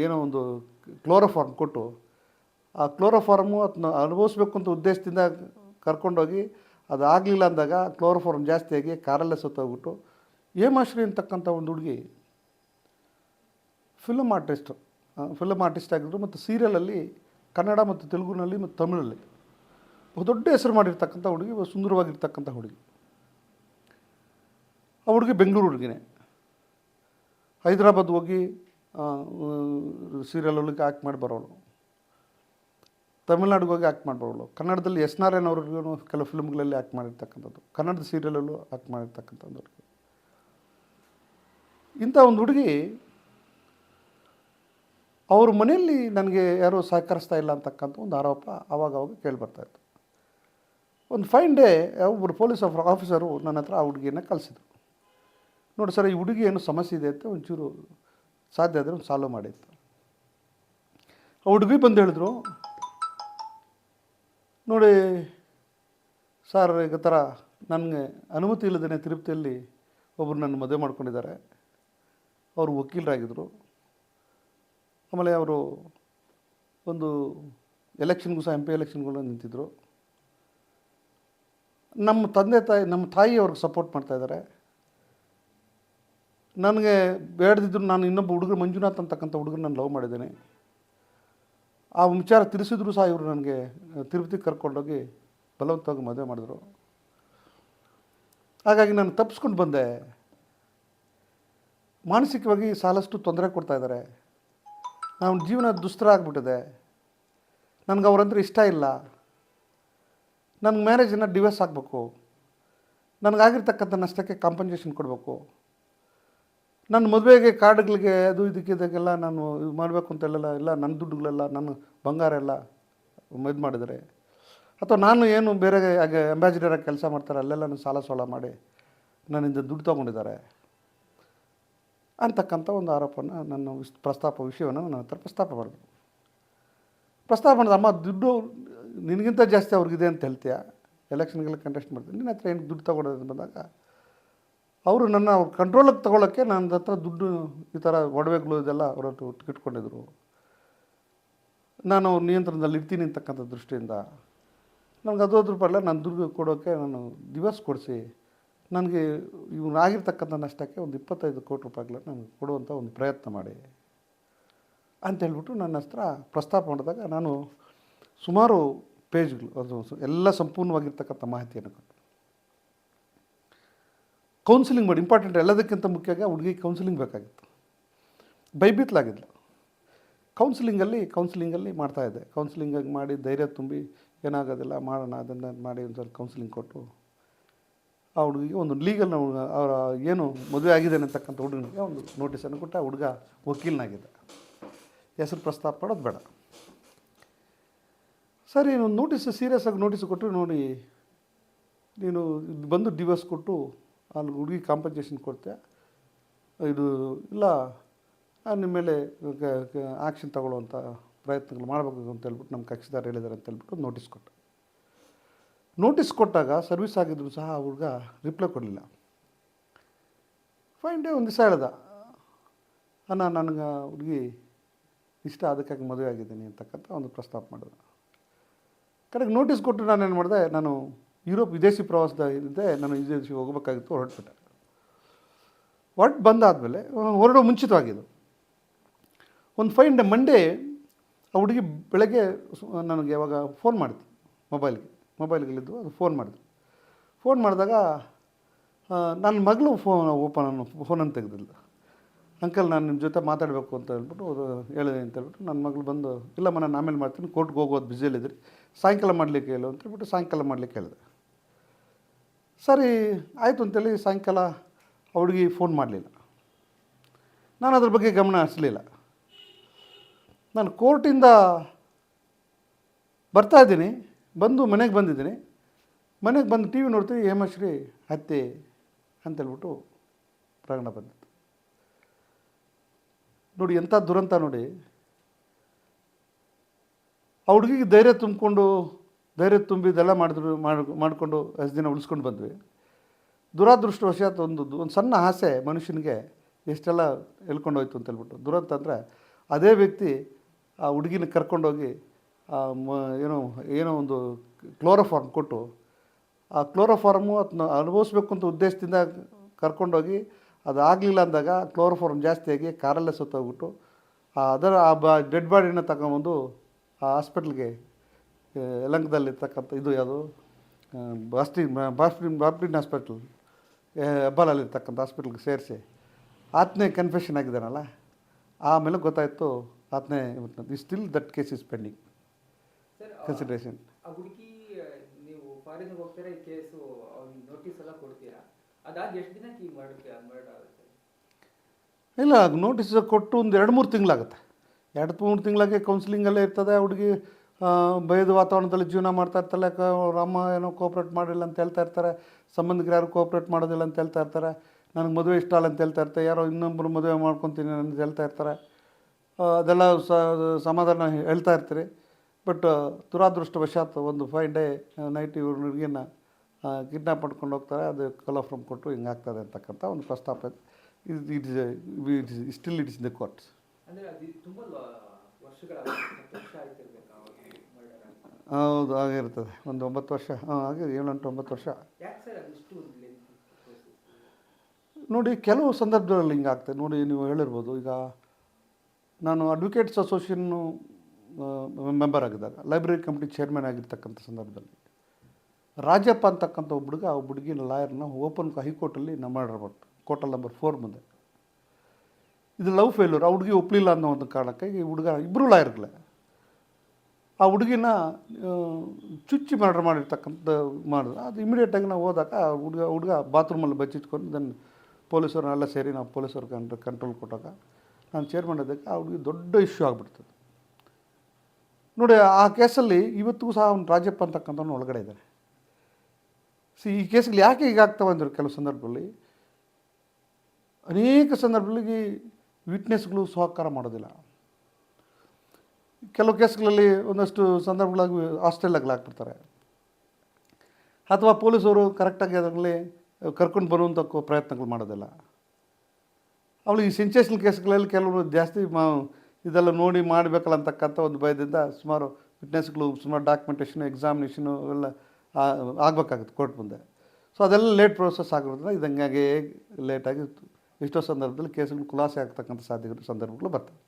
ಏನೋ ಒಂದು ಕ್ಲೋರೋಫಾರ್ಮ್ ಕೊಟ್ಟು ಆ ಕ್ಲೋರೋಫಾರ್ಮು ಅದನ್ನ ಅನುಭವಿಸ್ಬೇಕು ಅಂತ ಉದ್ದೇಶದಿಂದ ಕರ್ಕೊಂಡೋಗಿ ಅದು ಆಗಲಿಲ್ಲ ಅಂದಾಗ ಕ್ಲೋರೋಫಾರ್ಮ್ ಜಾಸ್ತಿಯಾಗಿ ಕಾರಲ್ಲೇ ಸತ್ತೋಗ್ಬಿಟ್ಟು ಹೇಮಾಶ್ರೀ ಅಂತಕ್ಕಂಥ ಒಂದು ಹುಡುಗಿ ಫಿಲಮ್ ಆರ್ಟಿಸ್ಟು ಫಿಲಮ್ ಆರ್ಟಿಸ್ಟ್ ಆಗಿದ್ರು ಮತ್ತು ಸೀರಿಯಲಲ್ಲಿ ಕನ್ನಡ ಮತ್ತು ತೆಲುಗುನಲ್ಲಿ ಮತ್ತು ತಮಿಳಲ್ಲಿ ದೊಡ್ಡ ಹೆಸರು ಮಾಡಿರ್ತಕ್ಕಂಥ ಹುಡುಗಿ ಸುಂದರವಾಗಿರ್ತಕ್ಕಂಥ ಹುಡುಗಿ. ಆ ಹುಡುಗಿ ಬೆಂಗಳೂರು ಹುಡುಗಿನೇ. ಹೈದರಾಬಾದ್ ಹೋಗಿ ಸೀರಿಯಲೊಳಗೆ ಆ್ಯಕ್ಟ್ ಮಾಡಿ ಬರೋಳು ತಮಿಳ್ನಾಡಿಗೆ ಹೋಗಿ ಆ್ಯಕ್ಟ್ ಮಾಡಿ ಬರೋಳು ಕನ್ನಡದಲ್ಲಿ ಎಸ್ ನಾರಾಯಣ ಅವ್ರಿಗೂ ಕೆಲವು ಫಿಲ್ಮ್ಗಳಲ್ಲಿ ಆ್ಯಕ್ಟ್ ಮಾಡಿರ್ತಕ್ಕಂಥದ್ದು. ಕನ್ನಡದ ಸೀರಿಯಲಲ್ಲೂ ಆ್ಯಕ್ಟ್ ಮಾಡಿರ್ತಕ್ಕಂಥದ್ದು ಇಂಥ ಒಂದು ಹುಡುಗಿ ಅವ್ರ ಮನೆಯಲ್ಲಿ ನನಗೆ ಯಾರೂ ಸಹಕರಿಸ್ತಾ ಇಲ್ಲ ಅಂತಕ್ಕಂಥ ಒಂದು ಆರೋಪ ಆವಾಗ ಅವಾಗ ಕೇಳಿಬರ್ತಾಯಿತ್ತು ಒಂದು ಫೈನ್ ಡೇ ಒಬ್ಬರು ಪೊಲೀಸ್ ಆಫೀಸರು ನನ್ನ ಹತ್ರ ಆ ಹುಡುಗಿಯನ್ನು ಕಳಿಸಿದ್ರು. ನೋಡಿ ಸರ್, ಈ ಹುಡುಗಿ ಏನು ಸಮಸ್ಯೆ ಇದೆ ಅಂತ ಒಂಚೂರು ಸಾಧ್ಯ ಆದರೆ ಒಂದು ಸಾಲ್ವ್ ಮಾಡಿತ್ತು. ಆ ಹುಡುಗಿ ಬಂದು ಹೇಳಿದ್ರು, ನೋಡಿ ಸರ್ ಈಗ ಥರ ನನಗೆ ಅನುಮತಿ ಇಲ್ಲದೇ ತಿರುಪತಿಯಲ್ಲಿ ಒಬ್ಬರು ನನ್ನ ಮದುವೆ ಮಾಡ್ಕೊಂಡಿದ್ದಾರೆ. ಅವರು ವಕೀಲರಾಗಿದ್ದರು ಆಮೇಲೆ ಅವರು ಒಂದು ಎಲೆಕ್ಷನ್ಗೂ ಸಹ ಎಂ ಪಿ ಎಲೆಕ್ಷನ್ಗಳು ನಿಂತಿದ್ದರು ನಮ್ಮ ತಂದೆ ತಾಯಿ, ನಮ್ಮ ತಾಯಿ ಅವ್ರಿಗೆ ಸಪೋರ್ಟ್ ಮಾಡ್ತಾಯಿದ್ದಾರೆ ನನಗೆ ಬೇಡದಿದ್ದರೂ ನಾನು ಇನ್ನೊಬ್ಬ ಹುಡುಗರು ಮಂಜುನಾಥ್ ಅಂತಕ್ಕಂಥ ಹುಡುಗರು ನಾನು ಲವ್ ಮಾಡಿದ್ದೇನೆ. ಆ ವಿಚಾರ ತಿಳಿಸಿದ್ರು ಸಹ ಇವರು ನನಗೆ ತಿರುಪತಿಗೆ ಕರ್ಕೊಂಡೋಗಿ ಬಲವಂತವಾಗಿ ಮದುವೆ ಮಾಡಿದ್ರು. ಹಾಗಾಗಿ ನಾನು ತಪ್ಪಿಸ್ಕೊಂಡು ಬಂದೆ. ಮಾನಸಿಕವಾಗಿ ಸಾಲಷ್ಟು ತೊಂದರೆ ಕೊಡ್ತಾ ಇದ್ದಾರೆ. ನಾವು ಜೀವನ ದುಸ್ತರ ಆಗಿಬಿಟ್ಟಿದೆ. ನನಗೆ ಅವರಂದ್ರೆ ಇಷ್ಟ ಇಲ್ಲ. ನನಗೆ ಮ್ಯಾರೇಜನ್ನು ಡಿವೋರ್ಸ್ ಆಗಬೇಕು ನನಗಾಗಿರ್ತಕ್ಕಂಥ ನಷ್ಟಕ್ಕೆ ಕಾಂಪನ್ಸೇಷನ್ ಕೊಡಬೇಕು. ನನ್ನ ಮದುವೆಗೆ ಕಾರ್ಡ್ಗಳಿಗೆ ಅದು ಇದಕ್ಕೆ ಇದಕ್ಕೆಲ್ಲ ನಾನು ಇದು ಮಾಡಬೇಕು ಅಂತೆಲ್ಲ ಎಲ್ಲ ನನ್ನ ದುಡ್ಡುಗಳೆಲ್ಲ, ನನ್ನ ಬಂಗಾರ ಎಲ್ಲ ಇದು ಮಾಡಿದರೆ ಅಥವಾ ನಾನು ಏನು ಬೇರೆ ಹಾಗೆ ಅಂಬಾಸಿಡರಾಗಿ ಕೆಲಸ ಮಾಡ್ತಾರೆ, ಅಲ್ಲೆಲ್ಲ ನಾನು ಸಾಲ ಸೋಲ ಮಾಡಿ ನನ್ನಿಂದ ದುಡ್ಡು ತೊಗೊಂಡಿದ್ದಾರೆ ಅಂತಕ್ಕಂಥ ಒಂದು ಆರೋಪನ ನನ್ನ ಪ್ರಸ್ತಾಪ ವಿಷಯವನ್ನು ನನ್ನ ಹತ್ರ ಪ್ರಸ್ತಾಪ ಮಾಡಿದ್ರು ಪ್ರಸ್ತಾಪ ಮಾಡಿದ, ಅಮ್ಮ, ದುಡ್ಡು ನಿನಗಿಂತ ಜಾಸ್ತಿ ಅವ್ರಿಗಿದೆ ಅಂತ ಹೇಳ್ತೀಯ? ಎಲೆಕ್ಷನ್ಗೆಲ್ಲ ಕಂಟೆಸ್ಟ್ ಮಾಡ್ತೀನಿ, ನಿನ್ನ ಹತ್ರ ಏನು ದುಡ್ಡು ತೊಗೊಳೋದು ಬಂದಾಗ ಅವರು ನನ್ನ ಕಂಟ್ರೋಲಿಗೆ ತೊಗೊಳಕ್ಕೆ ನನ್ನ ಹತ್ರ ದುಡ್ಡು ಈ ಥರ ಒಡವೆಗಳು ಇದೆಲ್ಲ ಅವರ ಇಟ್ಕೊಂಡಿದ್ರು. ನಾನು ಅವ್ರ ನಿಯಂತ್ರಣದಲ್ಲಿ ಇರ್ತೀನಿ ಅಂತಕ್ಕಂಥ ದೃಷ್ಟಿಯಿಂದ ನನಗೆ ಅದು ಅದ್ರ ಪರಲ್ಲ ನಾನು ದುಡ್ಡು ಕೊಡೋಕ್ಕೆ ನಾನು ದಿವಸ ಕೊಡಿಸಿ, ನನಗೆ ಇವ್ನು ಆಗಿರ್ತಕ್ಕಂಥ ನಷ್ಟಕ್ಕೆ ಒಂದು ಇಪ್ಪತ್ತೈದು ಕೋಟಿ ರೂಪಾಯಿಗಳನ್ನ ನನಗೆ ಕೊಡುವಂಥ ಒಂದು ಪ್ರಯತ್ನ ಮಾಡಿ ಅಂತ ಹೇಳ್ಬಿಟ್ಟು ನನ್ನ ಹತ್ರ ಪ್ರಸ್ತಾಪ ಮಾಡಿದಾಗ ನಾನು ಸುಮಾರು ಪೇಜ್ಗಳು, ಅದು ಎಲ್ಲ ಸಂಪೂರ್ಣವಾಗಿರ್ತಕ್ಕಂಥ ಮಾಹಿತಿಯನ್ನು ಕೊಟ್ಟು. ಕೌನ್ಸಿಲಿಂಗ್ ಮಾಡಿ ಇಂಪಾರ್ಟೆಂಟ್ ಎಲ್ಲದಕ್ಕಿಂತ ಮುಖ್ಯವಾಗಿ ಹುಡುಗಿಗೆ ಕೌನ್ಸಿಲಿಂಗ್ ಬೇಕಾಗಿತ್ತು. ಬೈಬಿತ್ಲಾಗಿದ್ಲು ಕೌನ್ಸಿಲಿಂಗಲ್ಲಿ ಕೌನ್ಸಿಲಿಂಗಲ್ಲಿ ಮಾಡ್ತಾಯಿದ್ದೆ ಕೌನ್ಸಿಲಿಂಗಾಗಿ ಮಾಡಿ ಧೈರ್ಯ ತುಂಬಿ, ಏನಾಗೋದಿಲ್ಲ, ಮಾಡೋಣ, ಅದನ್ನು ಮಾಡಿ ಒಂದು ಸ್ವಲ್ಪ ಕೌನ್ಸಿಲಿಂಗ್ ಕೊಟ್ಟು, ಆ ಹುಡುಗಿಗೆ ಒಂದು ಲೀಗಲ್ ಅವರ ಏನು ಮದುವೆ ಆಗಿದೆ ಅಂತಕ್ಕಂಥ ಹುಡುಗನಿಗೆ ಒಂದು ನೋಟಿಸನ್ನು ಕೊಟ್ಟು ಆ ಹುಡುಗ ವಕೀಲನಾಗಿದ್ದ. ಹೆಸರು ಪ್ರಸ್ತಾಪ ಮಾಡೋದು ಬೇಡ. ಸರಿ ಒಂದು ನೋಟಿಸ್ ಸೀರಿಯಸ್ ಆಗಿ ನೋಟಿಸ್ ಕೊಟ್ಟರು ನೋಡಿ, ನೀನು ಬಂದು ಡಿವೋರ್ಸ್ ಕೊಟ್ಟು ಅಲ್ಲಿ ಹುಡುಗಿ ಕಾಂಪನ್ಸೇಷನ್ ಕೊಡ್ತೆ. ಇದು, ಇಲ್ಲ ನಿಮ್ಮ ಮೇಲೆ ಆ್ಯಕ್ಷನ್ ತಗೊಳ್ಳುವಂಥ ಪ್ರಯತ್ನಗಳು ಮಾಡಬೇಕು ಅಂತ ಹೇಳ್ಬಿಟ್ಟು ನಮ್ಮ ಕಕ್ಷಿದಾರ ಹೇಳಿದ್ದಾರೆ ಅಂತ ಹೇಳ್ಬಿಟ್ಟು ನೋಟಿಸ್ ಕೊಟ್ಟೆ ನೋಟಿಸ್ ಕೊಟ್ಟಾಗ ಸರ್ವಿಸ್ ಆಗಿದ್ರು ಸಹ ಆ ಹುಡುಗ ರಿಪ್ಲೈ ಕೊಡಲಿಲ್ಲ. ಫೈನ್ ಡೇ ಒಂದು ದಿವಸ ಹೇಳ್ದ, ಅಣ್ಣ, ನನಗೆ ಹುಡುಗಿ ಇಷ್ಟ ಅದಕ್ಕಾಗಿ ಮದುವೆ ಆಗಿದ್ದೀನಿ ಅಂತಕ್ಕಂಥ ಒಂದು ಪ್ರಸ್ತಾಪ ಮಾಡಿದ. ಕಡೆಗೆ ನೋಟಿಸ್ ಕೊಟ್ಟು ನಾನು ಏನು ಮಾಡಿದೆ, ನಾನು ಯುರೋಪ್ ವಿದೇಶಿ ಪ್ರವಾಸದ ನಾನು ನಾನು ವಿದೇಶಿ ಹೋಗಬೇಕಾಗಿತ್ತು, ಹೊರಟ್ಬಿಟ್ಟೆ. ಹೊರಟು ಬಂದಾದಮೇಲೆ ಹೊರಡೋ ಮುಂಚಿತವಾಗಿದ್ದು. ಒಂದು ಫೈನ್ ಡೇ ಮಂಡೇ ಆ ಹುಡುಗಿ ಬೆಳಗ್ಗೆ ನನಗೆ ಯಾವಾಗ ಫೋನ್ ಮಾಡಿದ್ದು ಮೊಬೈಲ್ಗೆ ಮೊಬೈಲ್ಗಳಿದ್ದು ಅದು ಫೋನ್ ಮಾಡಿದ್ರು ಫೋನ್ ಮಾಡಿದಾಗ ನನ್ನ ಮಗಳು ಫೋನ್ ಓಪನ್ ಫೋನನ್ನು ತೆಗೆದಿಲ್ಲ ಅಂಕಲ್ ನಾನು ನಿಮ್ಮ ಜೊತೆ ಮಾತಾಡಬೇಕು ಅಂತ ಹೇಳ್ಬಿಟ್ಟು ಹೇಳಿದೆ ಅಂತ ಹೇಳ್ಬಿಟ್ಟು ನನ್ನ ಮಗಳು ಬಂದು, ಇಲ್ಲಮ್ಮ, ನಾನು ಆಮೇಲೆ ಮಾಡ್ತೀನಿ ಕೋರ್ಟ್ಗೆ ಹೋಗೋದು ಬ್ಯುಸಿಯಲ್ಲಿದ್ರಿ ಸಾಯಂಕಾಲ ಮಾಡಲಿಕ್ಕೆ ಹೇಳು ಅಂತ ಹೇಳ್ಬಿಟ್ಟು ಸಾಯಂಕಾಲ ಮಾಡಲಿಕ್ಕೆ ಹೇಳಿದೆ. ಸರಿ, ಆಯಿತು ಅಂತೇಳಿ ಸಾಯಂಕಾಲ ಆ ಹುಡುಗಿ ಫೋನ್ ಮಾಡಲಿಲ್ಲ. ನಾನು ಅದ್ರ ಬಗ್ಗೆ ಗಮನ ಹರಿಸಲಿಲ್ಲ. ನಾನು ಕೋರ್ಟಿಂದ ಬರ್ತಾ ಇದ್ದೀನಿ, ಬಂದು ಮನೆಗೆ ಬಂದಿದ್ದೀನಿ. ಮನೆಗೆ ಬಂದು ಟಿ ವಿ ನೋಡ್ತೀವಿ ಹೇಮಶ್ರೀ ಹತ್ಯೆ ಅಂತೇಳ್ಬಿಟ್ಟು ಪ್ರಕರಣ ಬಂದಿತ್ತು. ನೋಡಿ, ಎಂಥ ದುರಂತ ನೋಡಿ. ಆ ಹುಡುಗಿಗೆ ಧೈರ್ಯ ತುಂಬಿಕೊಂಡು ಧೈರ್ಯ ತುಂಬಿ ಇದೆಲ್ಲ ಮಾಡಿದ್ರು ಮಾಡಿ, ಮಾಡಿಕೊಂಡು ಅಷ್ಟು ದಿನ ಉಳಿಸ್ಕೊಂಡು ಬಂದ್ವಿ. ದುರಾದೃಷ್ಟವಶಾತ್ ಒಂದು ಒಂದು ಸಣ್ಣ ಆಸೆ ಮನುಷ್ಯನಿಗೆ ಎಷ್ಟೆಲ್ಲ ಹೇಳ್ಕೊಂಡೋಯ್ತು ಅಂತ ಹೇಳ್ಬಿಟ್ಟು. ದುರಂತ ಅಂದರೆ ಅದೇ ವ್ಯಕ್ತಿ ಆ ಹುಡುಗಿನ ಕರ್ಕೊಂಡೋಗಿ ಮ, ಏನೋ ಏನೋ ಒಂದು ಕ್ಲೋರೋಫಾರ್ಮ್ ಕೊಟ್ಟು, ಆ ಕ್ಲೋರೋಫಾರ್ಮು ಅದನ್ನ ಅನುಭವಿಸ್ಬೇಕು ಅಂತ ಉದ್ದೇಶದಿಂದ ಕರ್ಕೊಂಡೋಗಿ ಅದು ಆಗಲಿಲ್ಲ ಅಂದಾಗ ಕ್ಲೋರೋಫಾರ್ಮ್ ಜಾಸ್ತಿಯಾಗಿ ಕಾರಲ್ಲೇ ಸುತ್ತೋಗ್ಬಿಟ್ಟು ಅದರ, ಆ ಬ, ಡೆಡ್ ಬಾಡಿನ ತಗೊಂಬಂದು ಆ ಹಾಸ್ಪಿಟ್ಲಿಗೆ ಯಲಂಕದಲ್ಲಿರ್ತಕ್ಕಂಥ ಇದು ಯಾವುದು? ಬಾಸ್ಟಿನ್ ಬಾಸ್ಟಿನ್ ಬಾಸ್ಟಿನ್ ಹಾಸ್ಪಿಟ್ಲ್ ಹೆಬ್ಬಾಲಲ್ಲಿರ್ತಕ್ಕಂಥ ಹಾಸ್ಪಿಟ್ಲ್ಗೆ ಸೇರಿಸಿ ಆತನೇ ಕನ್ಫೆಷನ್ ಆಗಿದ್ದಾನಲ್ಲ ಆಮೇಲೆ ಗೊತ್ತಾಯಿತು ಆತನೇ still that case is pending consideration ಇಲ್ಲ ಅದು ನೋಟಿಸ್ ಕೊಟ್ಟು ಒಂದು ಎರಡು ಮೂರು ತಿಂಗಳಾಗುತ್ತೆ. ಎರಡು ಮೂರು ತಿಂಗಳಾಗೆ ಕೌನ್ಸಿಲಿಂಗಲ್ಲೇ ಇರ್ತದೆ ಹುಡುಗಿ. ಭಯದ ವಾತಾವರಣದಲ್ಲಿ ಜೀವನ ಮಾಡ್ತಾ ಇರ್ತಾರೆ ಅಮ್ಮ ಏನೋ ಕೋಪ್ರೇಟ್ ಮಾಡಿಲ್ಲ ಅಂತ ಹೇಳ್ತಾ ಇರ್ತಾರೆ, ಸಂಬಂಧಿಕರು ಯಾರು ಕೋಪ್ರೇಟ್ ಮಾಡೋದಿಲ್ಲ ಅಂತ ಹೇಳ್ತಾ ಇರ್ತಾರೆ, ನನಗೆ ಮದುವೆ ಇಷ್ಟ ಅಲ್ಲ ಅಂತ ಹೇಳ್ತಾ ಇರ್ತಾರೆ, ಯಾರೋ ಇನ್ನೊಬ್ಬರು ಮದುವೆ ಮಾಡ್ಕೊತೀನಿ ಅಂತ ಹೇಳ್ತಾ ಇರ್ತಾರೆ. ಅದೆಲ್ಲ ಸಮಾಧಾನ ಹೇಳ್ತಾ ಇರ್ತೀರಿ. ಬಟ್, ದುರಾದೃಷ್ಟವಶಾತ್ ಒಂದು ಫೈವ್ ಡೇ ನೈಟ್ ಇವ್ರ ಹುಡುಗಿನ ಕಿಡ್ನಾಪ್ ಮಾಡ್ಕೊಂಡು ಹೋಗ್ತಾರೆ, ಅದು ಕಲಾಫ್ರಮ್ ಕೊಟ್ಟು ಹಿಂಗೆ ಆಗ್ತದೆ ಅಂತಕ್ಕಂಥ ಒಂದು ಪ್ರಸ್ತಾಪ ಇದೆ it is still it is the courts ಅಂದ್ರೆ ಅದು ತುಂಬಾ ಲ- ವರ್ಷಗಳ ಹತ್ತು ವರ್ಷ ಆಯ್ತಿರ್ಬೇಕು ಅವಾಗ ಮರ್ಡರ್ ಆಗಿ ಹೌದು ಆಗಿರ್ತದೆ ಒಂದು ಒಂಬತ್ತು ವರ್ಷ ಹಾಂ ಹಾಗೆ ಏಳೆಂಟು ಒಂಬತ್ತು ವರ್ಷ. ನೋಡಿ ಕೆಲವು ಸಂದರ್ಭದಲ್ಲಿ ಹಿಂಗೆ ಆಗ್ತದೆ. ನೋಡಿ ನೀವು ಹೇಳಿರ್ಬೋದು ಈಗ ನಾನು ಅಡ್ವೊಕೇಟ್ಸ್ ಅಸೋಸಿಯೇಷನ್ನು ಮೆಂಬರ್ ಆಗಿದ್ದಾಗ ಲೈಬ್ರರಿ ಕಮಿಟಿ ಚೇರ್ಮನ್ ಆಗಿರ್ತಕ್ಕಂಥ ಸಂದರ್ಭದಲ್ಲಿ ರಾಜಪ್ಪ ಅಂತಕ್ಕಂಥ ಒಬ್ಬ ಹುಡುಗ ಆ ಹುಡುಗಿನ ಲಾಯರ್ನ ಓಪನ್ ಹೈಕೋರ್ಟಲ್ಲಿ ನಮ್ಮ ಮಾಡಿರ್ಬೋದು ಕೋರ್ಟಲ್ ನಂಬರ್ ಫೋರ್ ಮುಂದೆ. ಇದು ಲವ್ ಫೇಲ್ಯೂರ್ ಆ ಹುಡುಗಿ ಒಪ್ಪಲಿಲ್ಲ ಅನ್ನೋ ಒಂದು ಕಾರಣಕ್ಕೆ ಈ ಹುಡುಗ ಇಬ್ಬರು ಲಾಯರ್ಗಳೇ. ಆ ಹುಡುಗಿನ ಚುಚ್ಚಿ ಮರ್ಡರ್ ಮಾಡಿರ್ತಕ್ಕಂಥ ಮಾಡಿದ್ರು. ಅದು ಇಮಿಡಿಯೇಟಾಗಿ ನಾವು ಹೋದಾಗ ಹುಡುಗ ಹುಡುಗ ಬಾತ್ರೂಮಲ್ಲಿ ಬಚ್ಚಿಟ್ಕೊಂಡು ದೆನ್ ಪೊಲೀಸರನ್ನೆಲ್ಲ ಸೇರಿ ನಾವು ಪೊಲೀಸರು ಕಂಡ್ರೆ ಕಂಟ್ರೋಲ್ ಕೊಟ್ಟಾಗ ನಾನು ಚೇರ್ ಅದಕ್ಕೆ ಆ ಹುಡುಗಿ ದೊಡ್ಡ ಇಶ್ಯೂ ಆಗಿಬಿಡ್ತದೆ. ನೋಡಿ, ಆ ಕೇಸಲ್ಲಿ ಇವತ್ತಿಗೂ ಸಹ ಅವ್ನು ರಾಜಪ್ಪ ಅಂತಕ್ಕಂಥವ್ನು ಒಳಗಡೆ ಇದ್ದಾರೆ ಸಿ, ಈ ಕೇಸ್ಗಳು ಯಾಕೆ ಈಗ ಆಗ್ತವೆ ಅಂದ್ರೆ ಕೆಲವು ಸಂದರ್ಭದಲ್ಲಿ ಅನೇಕ ಸಂದರ್ಭಗಳಿಗೆ ವಿಟ್ನೆಸ್ಗಳು ಸಹಕಾರ ಮಾಡೋದಿಲ್ಲ. ಕೆಲವು ಕೇಸ್ಗಳಲ್ಲಿ ಒಂದಷ್ಟು ಸಂದರ್ಭಗಳಾಗಿ ಹಾಸ್ಟೆಲ್ ಹಾಕ್ಬಿಡ್ತಾರೆ ಅಥವಾ ಪೊಲೀಸರು ಕರೆಕ್ಟಾಗಿ ಅದರಲ್ಲಿ ಕರ್ಕೊಂಡು ಬರುವಂಥ ಪ್ರಯತ್ನಗಳು ಮಾಡೋದಿಲ್ಲ. ಅವಳು ಈ ಸಿಂಚೇಷನ್ ಕೇಸ್ಗಳಲ್ಲಿ ಕೆಲವರು ಜಾಸ್ತಿ ಮಾ ಇದೆಲ್ಲ ನೋಡಿ ಮಾಡಬೇಕಲ್ಲ ಅಂತಕ್ಕಂಥ ಒಂದು ಭಯದಿಂದ ಸುಮಾರು ವಿಟ್ನೆಸ್ಗಳು, ಸುಮಾರು ಡಾಕ್ಯುಮೆಂಟೇಷನು, ಎಕ್ಸಾಮಿನೇಷನು ಎಲ್ಲ ಆಗಬೇಕಾಗುತ್ತೆ ಕೋರ್ಟ್ ಮುಂದೆ. ಸೊ, ಅದೆಲ್ಲ ಲೇಟ್ ಪ್ರೋಸೆಸ್ ಆಗಿರೋದ್ರಿಂದ ಇದು ಹಂಗಾಗಿ ಲೇಟಾಗಿ ಎಷ್ಟೋ ಸಂದರ್ಭದಲ್ಲಿ ಕೇಸ್ಗಳು ಖುಲಾಸೆ ಆಗ್ತಕ್ಕಂಥ ಸಾಧ್ಯತೆ, ಸಂದರ್ಭಗಳು ಬರ್ತವೆ.